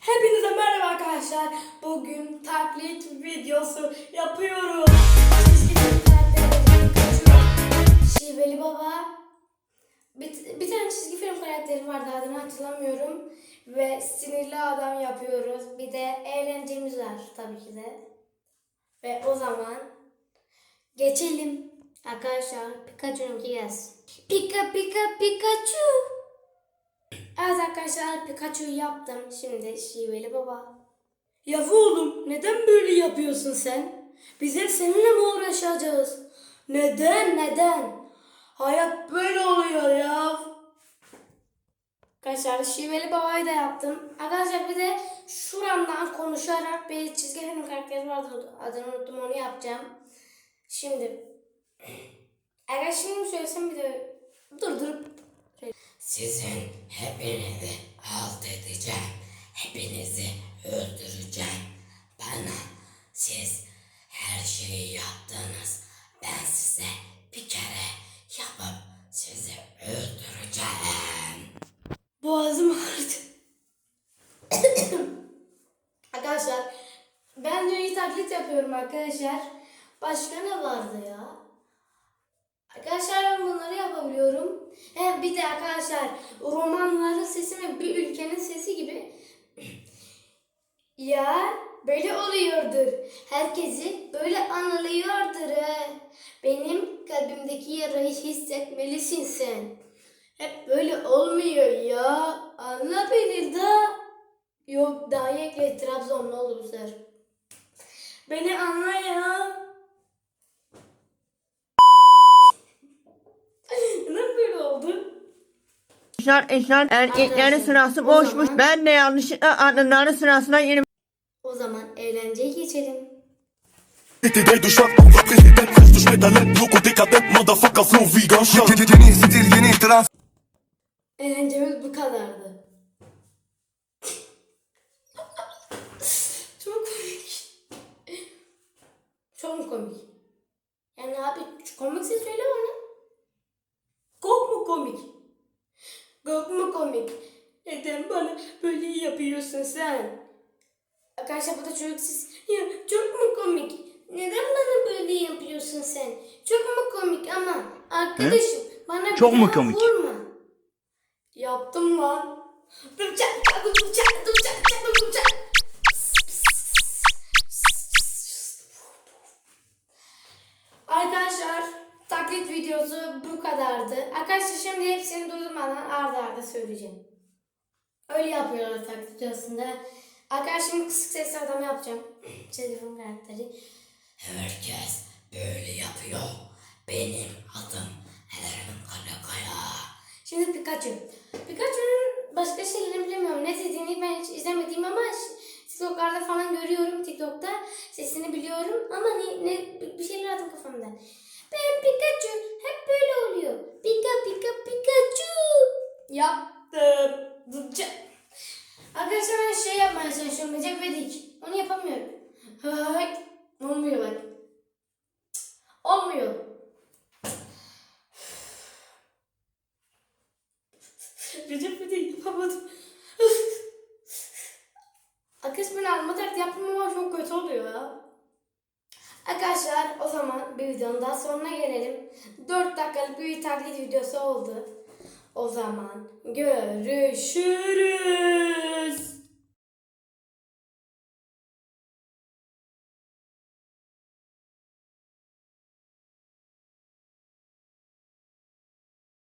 Hepinize merhaba arkadaşlar. Bugün taklit videosu yapıyoruz. Şiveli Baba. Bir, bir tane çizgi film karakteri vardı adını hatırlamıyorum. Ve sinirli adam yapıyoruz. Bir de eğlencemiz var tabii ki de. Ve o zaman geçelim. Arkadaşlar Pikachu'nunki gelsin. Pika pika Pikachu. Evet arkadaşlar Pikachu'yu yaptım. Şimdi şiveli baba. Ya oğlum neden böyle yapıyorsun sen? Biz hep seninle mi uğraşacağız? Neden neden? Hayat böyle oluyor ya. Arkadaşlar şiveli babayı da yaptım. Arkadaşlar bir de şuramdan konuşarak bir çizgi film karakteri vardı. Adını unuttum onu yapacağım. Şimdi. Eğer şimdi mi söylesem bir de durdurup Sizin hepinizi alt edeceğim. Hepinizi öldüreceğim. Bana siz her şeyi yaptınız. Ben size bir kere yapıp sizi öldüreceğim. Boğazım ağrıdı. arkadaşlar ben dünyayı taklit yapıyorum arkadaşlar. Başka ne vardı ya? Arkadaşlar ben bunları yapabiliyorum. He, bir de arkadaşlar romanların sesi ve bir ülkenin sesi gibi. ya böyle oluyordur. Herkesi böyle anılıyordur. he. Benim kalbimdeki yarayı hissetmelisin sen. Hep böyle olmuyor ya. Anla beni da. Yok daha iyi ekle Trabzon ne olur bu sefer. Beni anla ya. Neden böyle oldu? Eşler eşler erkeklerin Arkadaşlar, sırası o boşmuş. zaman- Ben de yanlışlıkla kadınların sırasına girdim. O zaman eğlenceye geçelim. Des de décadent, motherfucker, flow vegan shot Yeni stil, yeni trans Eğlencemiz bu kadardı. Çok komik. Çok komik. Yani abi komikse söyle bana. Kok mu komik? Kok mu komik? Neden bana böyle yapıyorsun sen? Arkadaşlar bu da çocuk siz. Ya çok mu komik? Neden bana böyle yapıyorsun sen? Çok mu komik ama arkadaşım bana Çok bir mu daha komik? vurma. Taklit videosu bu kadardı. Arkadaşlar şimdi hepsini durdurmadan arda arda söyleyeceğim. Öyle yapıyorlar taklit videosunda. Arkadaşlar şimdi kısık sesli adam yapacağım. Telefon karakteri. Herkes böyle yapıyor. Benim adım Eren Karakaya. Şimdi Pikachu. Pikachu'nun başka şeylerini bilemiyorum. Ne dediğini ben hiç izlemediğim ama TikTok'larda falan görüyorum. TikTok'ta sesini biliyorum ama ne, ne bir şeyler aldım kafamda. Ben Pikachu. Hep böyle oluyor. Pika pika Pikachu. Yaptım. Arkadaşlar ben şey yapmaya çalışıyorum. Recep İvedik. Onu yapamıyorum. Olmuyor bak. Olmuyor. Recep İvedik yapamadım. Arkadaşlar ben alma yaptım ama çok kötü oluyor ya. Arkadaşlar o zaman bir videonun daha sonuna gelelim. 4 dakikalık bir taklit videosu oldu. O zaman görüşürüz.